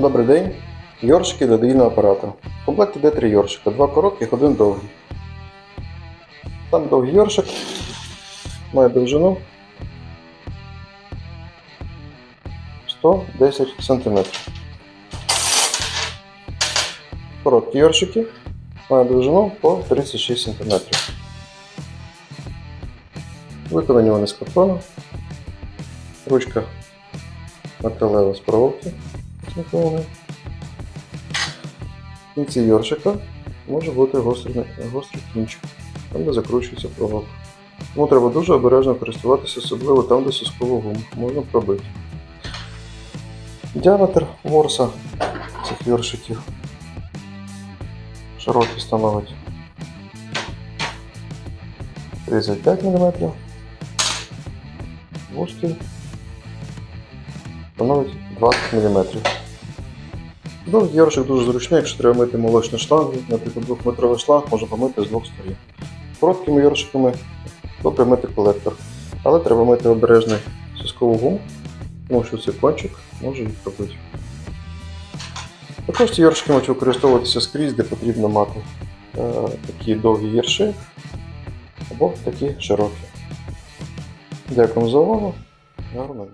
Добрий день. Йоршики до дійного апарату. В комплекті йде три йоршика, два коротких, один довгий. Там довгий йоршик має довжину 110 см. Короткі йоршики мають довжину по 36 см. Виконані вони з картону. Ручка металева з проволоки. Синхронної. В кінці йоршика може бути гострий, гострий кінчик, там де закручується проволока. Тому треба дуже обережно користуватися, особливо там, де соскову гуму можна пробити. Діаметр ворса цих йоршиків широкий становить 35 мм, вузький становить 20 мм. Довгий яршик дуже зручний, якщо треба мити молочний шланг, наприклад, двохметровий шланг можна помити з двох сторін. Короткими яршиками добре мити колектор, але треба мити обережно соскову гуму, тому що цей кончик може їх пробити. Також ці яршики можуть використовуватися скрізь, де потрібно мати е, такі довгі ярши або такі широкі. Дякую за увагу. Гарного.